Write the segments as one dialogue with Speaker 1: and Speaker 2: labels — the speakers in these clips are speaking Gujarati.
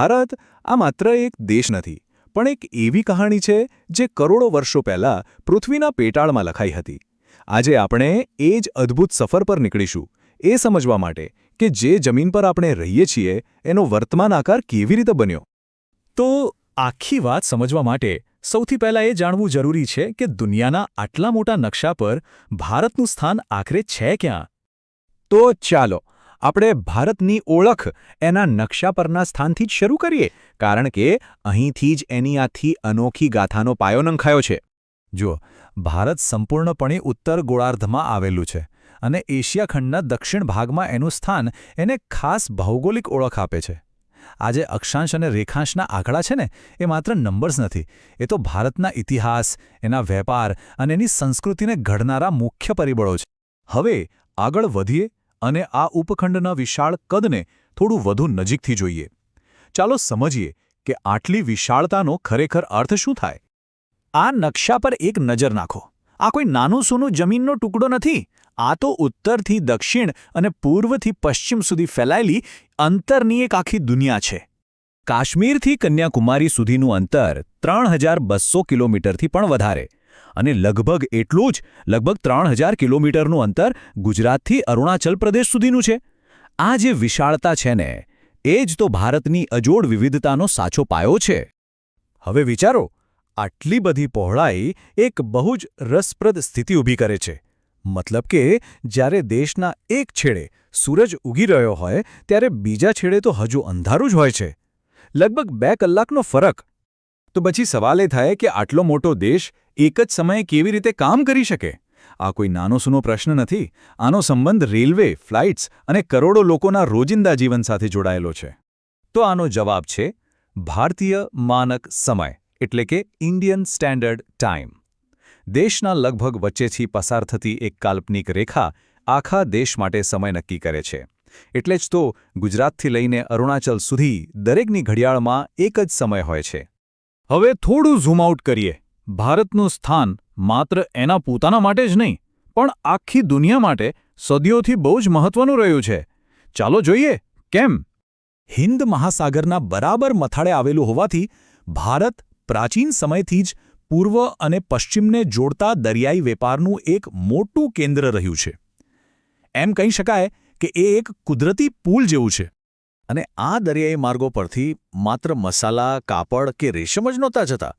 Speaker 1: ભારત આ માત્ર એક દેશ નથી, પણ એક એવી કહાણી છે જે કરોડો વર્ષો પહેલા પૃથ્વીના પેટાળમાં લખાઈ હતી. આજે આપણે એ જ અદ્ભુત સફર પર નીકળીશું, એ સમજવા માટે કે જે જમીન પર આપણે રહીએ છીએ, એનો વર્તમાન આકાર કેવી રીતે બન્યો.
Speaker 2: તો આખી વાત સમજવા માટે સૌથી પહેલાં એ જાણવું જરૂરી છે કે દુનિયાના આટલા મોટા નકશા પર ભારતનું સ્થાન આખરે છે ક્યાં?
Speaker 1: તો ચાલો આપણે ભારતની ઓળખ એના નકશા પરના સ્થાનથી જ શરૂ કરીએ, કારણ કે અહીંથી જ એની આથી અનોખી ગાથાનો પાયો નંખાયો છે.
Speaker 2: જુઓ, ભારત સંપૂર્ણપણે ઉત્તર ગોળાર્ધમાં આવેલું છે અને એશિયા ખંડના દક્ષિણ ભાગમાં એનું સ્થાન એને ખાસ ભૌગોલિક ઓળખ આપે છે. આજે અક્ષાંશ અને રેખાંશના આંકડા છે ને, એ માત્ર નંબર્સ નથી, એ તો ભારતના ઇતિહાસ, એના વેપાર અને એની સંસ્કૃતિને ઘડનારા મુખ્ય પરિબળો છે. હવે આગળ વધીએ અને આ ઉપખંડના વિશાળ કદને થોડું વધુ નજીકથી જોઈએ. ચાલો સમજીએ કે આટલી વિશાળતાનો ખરેખર અર્થ શું થાય. આ નકશા પર એક નજર નાખો. આ કોઈ નાનું સૂનું જમીનનો ટુકડો નથી. આ તો ઉત્તરથી દક્ષિણ અને પૂર્વથી પશ્ચિમ સુધી ફેલાયેલી અંતરની એક આખી દુનિયા છે. કાશ્મીરથી કન્યાકુમારી સુધીનું અંતર ત્રણ કિલોમીટરથી પણ વધારે. અને લગભગ એટલું જ, લગભગ ત્રણ હજાર કિલોમીટરનું અંતર ગુજરાતથી અરુણાચલ પ્રદેશ સુધીનું છે. આ જે વિશાળતા છે ને, એ જ તો ભારતની અજોડ વિવિધતાનો સાચો પાયો છે. હવે વિચારો, આટલી બધી પહોળાઈ એક બહુ જ રસપ્રદ સ્થિતિ ઊભી કરે છે. મતલબ કે, જ્યારે દેશના એક છેડે સૂરજ ઉગી રહ્યો હોય, ત્યારે બીજા છેડે તો હજુ અંધારું જ હોય છે. લગભગ બે કલાકનો ફરક. તો પછી સવાલ એ થાય કે આટલો મોટો દેશ એક જ સમયે કેવી રીતે કામ કરી શકે? આ કોઈ નાનો સૂનો પ્રશ્ન નથી. આનો સંબંધ રેલવે, ફ્લાઇટ્સ અને કરોડો લોકોના રોજિંદા જીવન સાથે જોડાયેલો છે. તો આનો જવાબ છે ભારતીય માનક સમય, એટલે કે ઇન્ડિયન સ્ટેન્ડર્ડ ટાઈમ દેશના લગભગ વચ્ચેથી પસાર થતી એક કાલ્પનિક રેખા આખા દેશ માટે સમય નક્કી કરે છે. એટલે જ તો ગુજરાતથી લઈને અરુણાચલ સુધી દરેકની ઘડિયાળમાં એક જ સમય હોય છે. હવે થોડું ઝૂમ આઉટ કરીએ. ભારતનું સ્થાન માત્ર એના પોતાના માટે જ નહીં, પણ આખી દુનિયા માટે સદીઓથી બહુ જ મહત્વનું રહ્યું છે. ચાલો જોઈએ, કેમ? હિન્દ મહાસાગરના બરાબર મથાળે આવેલું હોવાથી ભારત પ્રાચીન સમયથી જ પૂર્વ અને પશ્ચિમને જોડતા દરિયાઈ વેપારનું એક મોટું કેન્દ્ર રહ્યું છે. એમ કહી શકાય કે એ એક કુદરતી પુલ જેવું છે. અને આ દરિયાઈ માર્ગો પરથી માત્ર મસાલા, કાપડ કે રેશમ જ નહોતા જતા.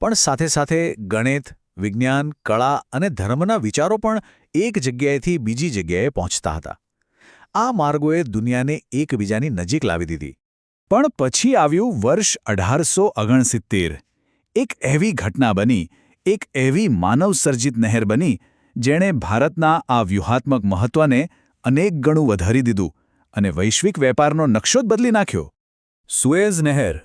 Speaker 2: પણ સાથે સાથે ગણિત, વિજ્ઞાન, કળા અને ધર્મના વિચારો પણ એક જગ્યાએથી બીજી જગ્યાએ પહોંચતા હતા. આ માર્ગોએ દુનિયાને એકબીજાની નજીક લાવી દીધી. પણ પછી આવ્યું વર્ષ અઢારસો ઓગણસિત્તેર. એક એવી ઘટના બની, એક એવી માનવસર્જિત નહેર બની, જેણે ભારતના આ વ્યૂહાત્મક મહત્વને અનેક ગણું વધારી દીધું અને વૈશ્વિક વેપારનો નકશો જ બદલી નાખ્યો. સુએઝ નહેર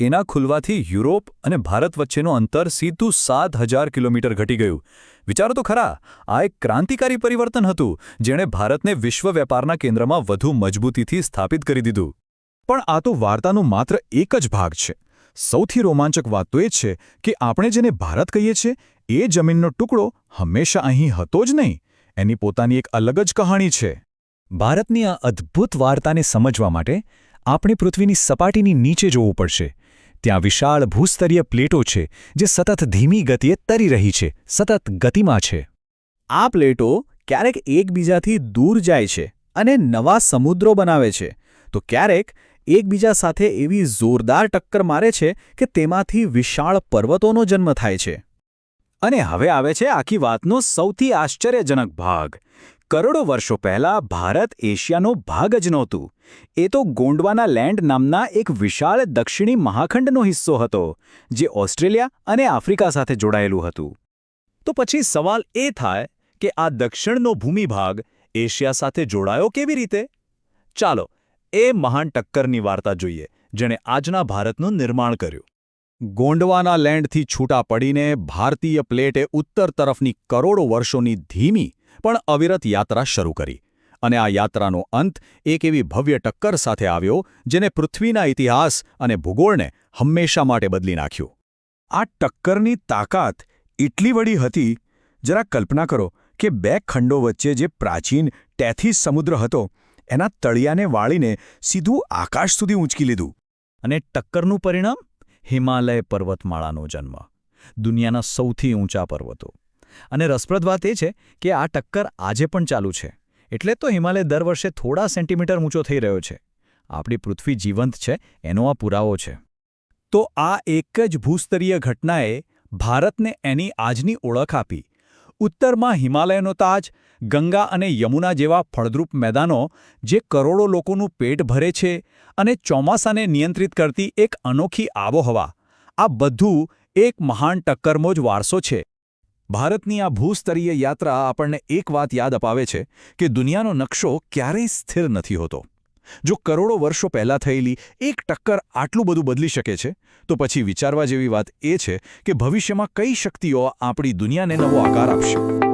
Speaker 2: એના ખુલવાથી યુરોપ અને ભારત વચ્ચેનું અંતર સીધું સાત હજાર કિલોમીટર ઘટી ગયું. વિચારો તો ખરા, આ એક ક્રાંતિકારી પરિવર્તન હતું, જેણે ભારતને વિશ્વ વેપારના કેન્દ્રમાં વધુ મજબૂતીથી સ્થાપિત કરી દીધું. પણ આ તો વાર્તાનો માત્ર એક જ ભાગ છે. સૌથી રોમાંચક વાત તો એ છે કે આપણે જેને ભારત કહીએ છીએ, એ જમીનનો ટુકડો હંમેશા અહીં હતો જ નહીં, એની પોતાની એક અલગ જ કહાણી છે. ભારતની આ અદ્ભુત વાર્તાને સમજવા માટે આપણે પૃથ્વીની સપાટીની નીચે જોવું પડશે. ત્યાં વિશાળ ભૂસ્તરીય પ્લેટો છે, જે સતત ધીમી ગતિએ તરી રહી છે, સતત ગતિમાં છે. આ પ્લેટો ક્યારેક એકબીજાથી દૂર જાય છે અને નવા સમુદ્રો બનાવે છે. તો ક્યારેક એકબીજા સાથે એવી જોરદાર ટક્કર મારે છે કે તેમાંથી વિશાળ પર્વતોનો જન્મ થાય છે. અને હવે આવે છે આખી વાતનો સૌથી આશ્ચર્યજનક ભાગ. કરોડો વર્ષો પહેલા ભારત એશિયાનો ભાગ જ નહોતું. એ તો ગોંડવાના લેન્ડ નામના એક વિશાળ દક્ષિણી મહાખંડનો હિસ્સો હતો, જે ઓસ્ટ્રેલિયા અને આફ્રિકા સાથે જોડાયેલું હતું. તો પછી સવાલ એ થાય કે આ દક્ષિણનો ભૂમિભાગ એશિયા સાથે જોડાયો કેવી રીતે? ચાલો, એ મહાન ટક્કરની વાર્તા જોઈએ, જેણે આજના ભારતનું નિર્માણ કર્યું. ગોંડવાના લેન્ડથી છૂટા પડીને ભારતીય પ્લેટે ઉત્તર તરફની કરોડો વર્ષોની ધીમી પણ અવિરત યાત્રા શરૂ કરી. અને આ યાત્રાનો અંત એક એવી ભવ્ય ટક્કર સાથે આવ્યો, જેને પૃથ્વીના ઇતિહાસ અને ભૂગોળને હંમેશા માટે બદલી નાખ્યું. આ ટક્કરની તાકાત એટલી વડી હતી, જરા કલ્પના કરો કે બે ખંડો વચ્ચે જે પ્રાચીન ટેથીસ સમુદ્ર હતો, એના તળિયાને વાળીને સીધું આકાશ સુધી ઊંચકી લીધું. અને ટક્કરનું પરિણામ હિમાલય પર્વતમાળાનો જન્મ. દુનિયાના સૌથી ઊંચા પર્વતો. અને રસપ્રદ વાત એ છે કે આ ટક્કર આજે પણ ચાલુ છે. એટલે તો હિમાલય દર વર્ષે થોડા સેન્ટીમીટર ઊંચો થઈ રહ્યો છે. આપણી પૃથ્વી જીવંત છે, એનો આ પુરાવો છે. તો આ એક જ ભૂસ્તરીય ઘટનાએ ભારતને એની આજની ઓળખ આપી. ઉત્તરમાં હિમાલયનો તાજ, ગંગા અને યમુના જેવા ફળદ્રુપ મેદાનો જે કરોડો લોકોનું પેટ ભરે છે અને ચોમાસાને નિયંત્રિત કરતી એક અનોખી આબોહવા. આ બધું એક મહાન ટક્કરમો જ વારસો છે. ભારતની આ ભૂસ્તરીય યાત્રા આપણને એક વાત યાદ અપાવે છે કે દુનિયાનો નકશો ક્યારેય સ્થિર નથી હોતો. જો કરોડો વર્ષો પહેલાં થયેલી એક ટક્કર આટલું બધું બદલી શકે છે, તો પછી વિચારવા જેવી વાત એ છે કે ભવિષ્યમાં કઈ શક્તિઓ આપણી દુનિયાને નવો આકાર આપશે?